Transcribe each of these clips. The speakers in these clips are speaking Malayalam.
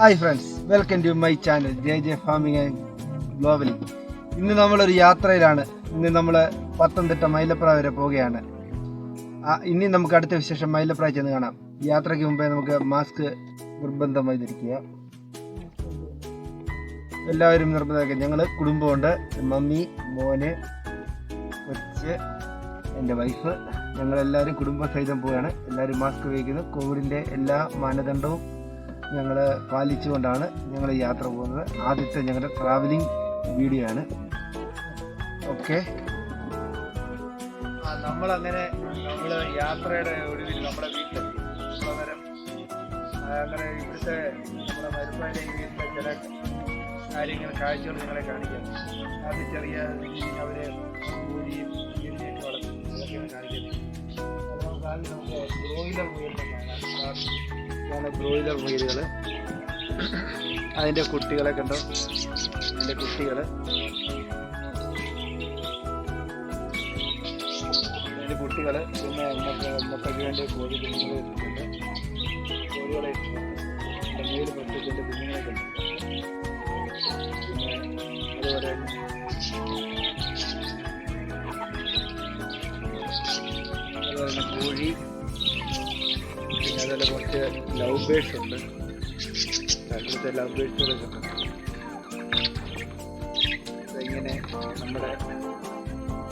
Hi friends welcome to my channel J J farming and globally ഇന്ന് നമ്മളൊരു യാത്രയിലാണ്. ഇന്ന് നമ്മൾ പത്തനംതിട്ട മൈലപ്ര വരെ പോവുകയാണ്. ഇനി നമുക്ക് അടുത്ത വിശേഷം മൈലപ്ര ചെന്ന് കാണാം. യാത്രയ്ക്ക് മുമ്പേ നമുക്ക് മാസ്ക് നിർബന്ധമായി ധരിക്കുക എല്ലാവരും നിർബന്ധമാക്കുക ഞങ്ങൾ കുടുംബമുണ്ട്. മമ്മി മോന് കൊച്ച് എന്റെ വൈഫ്. ഞങ്ങളെല്ലാവരും കുടുംബസഹിതം പോവുകയാണ്. എല്ലാവരും മാസ്ക് ഉപയോഗിക്കുന്നു. കോവിഡിന്റെ എല്ലാ മാനദണ്ഡവും ഞങ്ങൾ പാലിച്ചുകൊണ്ടാണ് ഞങ്ങൾ യാത്ര പോകുന്നത്. ആദ്യത്തെ ഞങ്ങളുടെ ട്രാവലിംഗ് വീഡിയോ ആണ്. ഓക്കെ നമ്മളങ്ങനെ നമ്മൾ യാത്രയുടെ ഒടുവിൽ നമ്മുടെ വീട്ടിൽ പകരം അങ്ങനെ ഇവിടുത്തെ നമ്മുടെ മരുപ്പാന്റെ വീട്ടിലെ ചില കാര്യങ്ങൾ കാഴ്ചകൾ നിങ്ങളെ കാണിക്കാം. അത് ചെറിയ അവരെ ജോലിയും ചെടിയൊക്കെ വളർത്തും അതൊക്കെയാണ് കാണിക്കുന്നത്. നമുക്ക് ആദ്യം നമുക്ക് ബ്രോയിലർ മുയലിനെ കാണാം ഇതാണ് ബ്രോയിലർ മുയലുകൾ അതിന്റെ കുട്ടികളെ കണ്ടോ അതിന്റെ കുട്ടികൾ അതിന്റെ കുട്ടികൾ പിന്നെ മുട്ട മുട്ടയ്ക്ക് വേണ്ടി കോഴി കുഞ്ഞുങ്ങളെ ഇട്ടിട്ടുണ്ട് കോഴികളെ ഇട്ടിട്ടുണ്ട് മേൽ പറ്റത്തിന്റെ കുഞ്ഞുങ്ങളെ കണ്ടു പിന്നെ അതുപോലെ അതുപോലെ കോഴി. ലവ് ബേഴ്സ് ഉണ്ട്. ഇവിടുത്തെ ലവ് ബേഴ്സുകളൊക്കെ ഉണ്ട് ഇങ്ങനെ നമ്മുടെ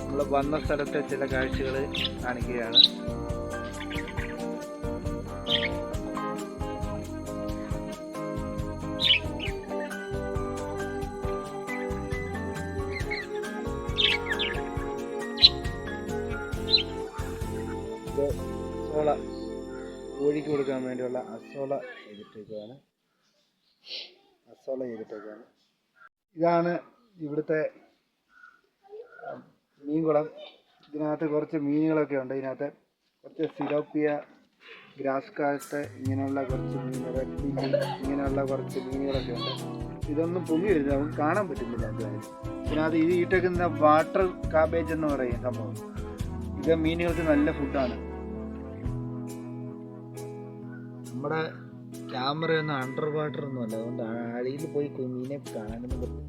നമ്മൾ വന്ന സ്ഥലത്തെ ചില കാഴ്ചകൾ കാണിക്കുകയാണ്. കോഴിക്ക് കൊടുക്കാൻ വേണ്ടിയുള്ള അസോള ചെയ്തിട്ടേക്കാണ് അസോള ചെയ്തിട്ടേക്കാണ് ഇതാണ് ഇവിടുത്തെ മീൻകുളം. ഇതിനകത്ത് കുറച്ച് മീനുകളൊക്കെ ഉണ്ട്. ഇതിനകത്ത് കുറച്ച് സിലോപ്പിയ ഗ്രാസ് കാറ്റ് ഇങ്ങനെയുള്ള കുറച്ച് മീനുകൾ ഇങ്ങനെയുള്ള കുറച്ച് മീനുകളൊക്കെ ഉണ്ട്. ഇതൊന്നും പൊങ്ങി വരുന്നത് നമുക്ക് കാണാൻ പറ്റുന്നില്ല എന്തായാലും. ഇതിനകത്ത് ഇത് ഇട്ടേക്കുന്ന വാട്ടർ കാബേജ് എന്ന് പറയും സംഭവം. ഇത് മീനുകൾക്ക് നല്ല ഫുഡാണ് നമ്മുടെ ക്യാമറ ഒന്നും അണ്ടർ വാട്ടർ ഒന്നും അല്ല. അതുകൊണ്ട് അടിയിൽ പോയി മീനെ കാണാനൊന്നും പറ്റും.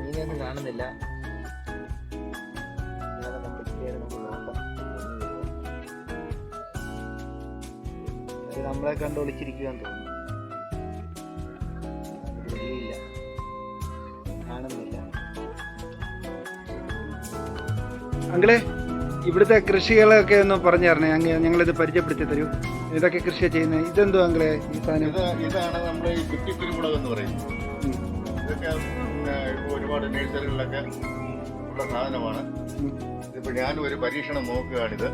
മീനെയൊന്നും കാണുന്നില്ല. നമ്മളെ കണ്ട് ഒളിച്ചിരിക്കുകയെന്ന് തോന്നുന്നു. വെളിയില്ല അങ്കിളെ ഇവിടുത്തെ കൃഷികളൊക്കെ ഒന്ന് പറഞ്ഞു തരണേ അങ്ങ് ഞങ്ങളിത് പരിചയപ്പെടുത്തി തരൂ. ഇതൊക്കെ കൃഷിയാണ് ചെയ്യുന്നത് ഇതെന്തോ അങ്ങനെ ഈ സാധനം? ഇതാണ് നമ്മുടെ ഈ കുറ്റി കുരുമുളക് എന്ന് പറയുന്നത്. ഇതൊക്കെ ഒരുപാട് നേഴ്സറികളിലൊക്കെ ഉള്ള സാധനമാണ്. ഇതിപ്പോൾ ഞാൻ ഒരു പരീക്ഷണം നോക്കുകയാണിത്.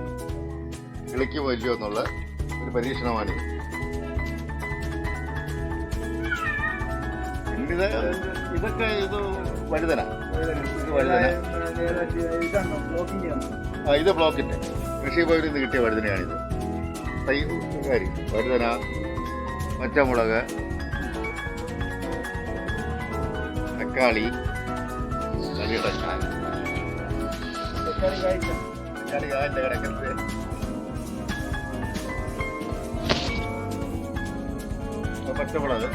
കിളിക്കുമോ ഇല്ലയോ എന്നുള്ള ഒരു പരീക്ഷണമാണിത്. ഇത് ഇതൊക്കെ ഇത് വഴുതന. ഇത് വഴുതന. ഇതാണോ ബ്ലോക്കിംഗ് ആണോ ആ ഇത് ബ്ലോക്കിൻ്റെ കൃഷി ഭവനിൽ നിന്ന് കിട്ടിയ വഴുതനയാണിത് തൈ കാര്യം വഴുതന പച്ചമുളക് തക്കാളി കളിയുടെ ചായ തക്കാളി കായ്ച്ച തക്കാളി കായൻ്റെ കിടക്കുന്നത് ഇപ്പൊ പച്ചമുളക്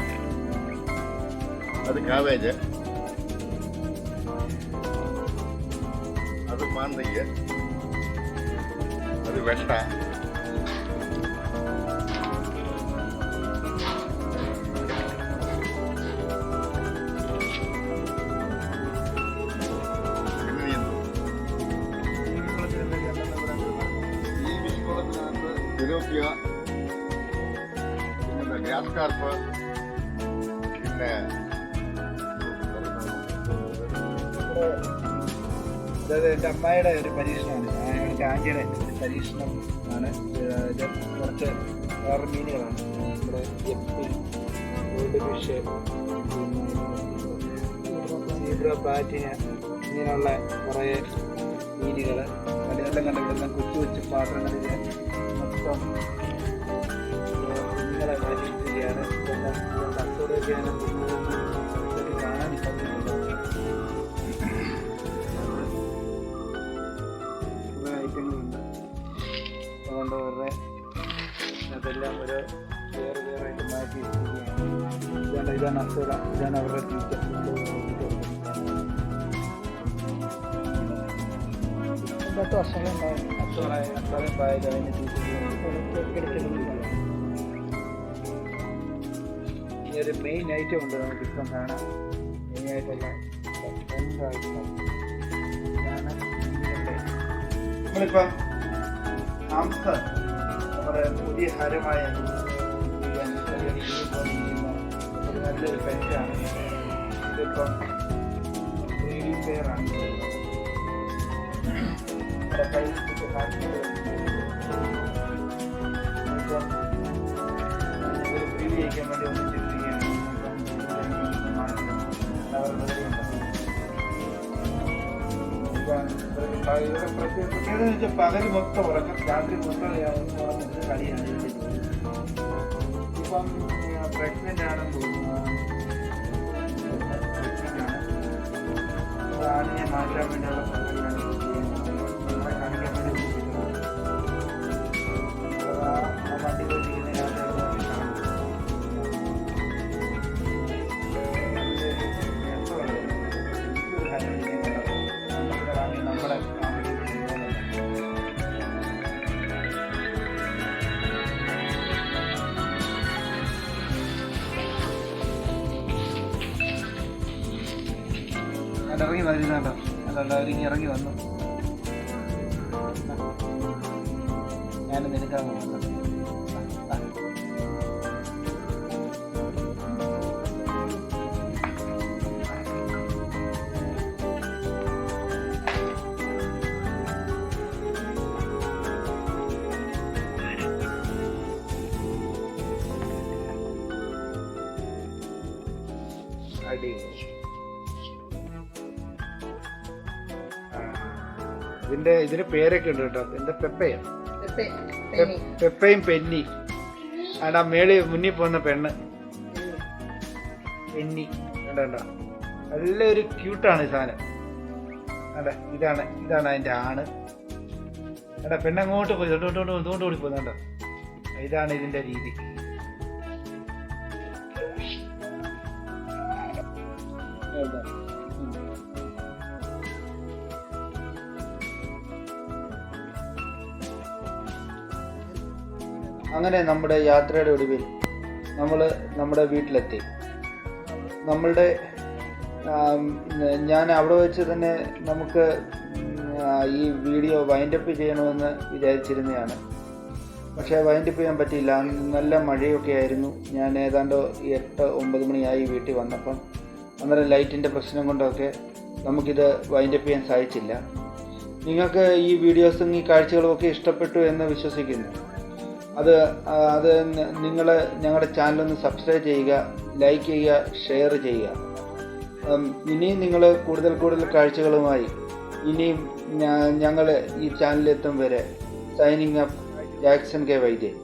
അത് കാവേജ് അത് മാന്തയ്യ് അത് വെണ്ട പിന്നെ ഗ്രാസ് കാർപ്പ് പിന്നെ അതായത് എന്റെ അമ്മായിയുടെ ഒരു പരീക്ഷണമാണ് എന്റെ ആന്റിയുടെ പരീക്ഷണം ആണ്. കുറച്ച് വേറെ മീനുകളാണ്. നമ്മുടെ ഗപ്പി ഗോൾഡ് ഫിഷ് സീബ്ര പാറ്റിന് ഇങ്ങനെയുള്ള കുറേ മീനുകൾ അതെല്ലാം കണ്ടുകൊണ്ട് കൊച്ചു കൊച്ചു പാത്രങ്ങളിൽ മൊത്തം കുഞ്ഞുങ്ങളെ പരീക്ഷിക്കുകയാണ് ഇതെല്ലാം കച്ചവടമൊക്കെയാണ് വെച്ചിരിക്കുകയാണ് ഇതാണ് അസുര ഇതാണ് അവരുടെ ടീച്ചർ പത്ത് വർഷങ്ങളുണ്ടാവും ഇനി ഒരു മെയിൻ ഐറ്റം ഉണ്ട് നമുക്ക് ഇപ്പം കാണാൻ മെയിൻ ആയിട്ടുള്ള നമ്മളിപ്പം ഹംസർ നമ്മുടെ പുതിയ ഹരമായ നല്ലൊരു പെറ്റാണ് ഇതിപ്പം ത്രീ ഡി പെയറാണ് നമ്മുടെ കയ്യിൽ ഇത് കാണിക്കുന്നത് ഇപ്പം ഒരു ത്രീ ഡി അയക്കാൻ വേണ്ടി ഒന്നിച്ചിരിക്കുകയാണ് പകൽ മൊത്തം ഉറക്കം രാത്രി മൊത്തം ഉറങ്ങുന്നത് കളിയാണ് ഇതിന്റെ ജോലി. ഇപ്പം പ്രഗ്നന്റ് ആണെന്ന് തോന്നുന്നു Pregnant ആണ്. ഞാൻ മാറ്റാൻ വേണ്ടിയുള്ള ഇറങ്ങി വരുന്നുണ്ടോ. അവർ ഇനി ഇറങ്ങി വന്നു. ഞാൻ നിനക്കാണ് നോക്കുന്നത് ഇതിന്റെ ഇതിന് പേരൊക്കെ ഉണ്ട് കേട്ടോ. എന്റെ പെപ്പയാ? പെ- പെപ്പയും പെന്നി. ആണ്ടാ മേളി മുന്നിൽ പോകുന്ന പെണ്ണ്. പെന്നി. കണ്ടോ നല്ല ഒരു ക്യൂട്ടാണ് ഈ സാധനം. അതെ ഇതാണ് ഇതാണ് അതിന്റെ ആണ്. എടാ പെണ്ണങ്ങോട്ട് പോയി തൊട്ടോട്ട് ഇതുകൊണ്ട് ഓടി പോകുന്നുണ്ടോ. ഇതാണ് ഇതിന്റെ രീതി. എവിടെ? അങ്ങനെ നമ്മുടെ യാത്രയുടെ ഒടുവിൽ നമ്മൾ നമ്മുടെ വീട്ടിലെത്തി. നമ്മളുടെ ഞാൻ അവിടെ വെച്ച് തന്നെ നമുക്ക് ഈ വീഡിയോ വൈൻഡപ്പ് ചെയ്യണമെന്ന് വിചാരിച്ചിരുന്നതാണ്. പക്ഷേ വൈൻഡപ്പ് ചെയ്യാൻ പറ്റിയില്ല. നല്ല മഴയൊക്കെ ആയിരുന്നു. ഞാൻ ഏതാണ്ട് എട്ട് ഒമ്പത് മണിയായി വീട്ടിൽ വന്നപ്പം. അന്നേരം ലൈറ്റിന്റെ പ്രശ്നം കൊണ്ടൊക്കെ നമുക്കിത് വൈൻഡപ്പ് ചെയ്യാൻ സാധിച്ചില്ല. നിങ്ങൾക്ക് ഈ വീഡിയോസും ഈ കാഴ്ചകളും ഒക്കെ ഇഷ്ടപ്പെട്ടു എന്ന് വിശ്വസിക്കുന്നു. അത് അത് നിങ്ങൾ ഞങ്ങളുടെ ചാനലൊന്ന് സബ്സ്ക്രൈബ് ചെയ്യുക ലൈക്ക് ചെയ്യുക ഷെയർ ചെയ്യുക. ഇനിയും നിങ്ങൾ കൂടുതൽ കൂടുതൽ കാഴ്ചകളുമായി ഇനിയും ഞങ്ങൾ ഈ ചാനലിലെത്തും വരെ. Signing up Jackson K Vaidyan.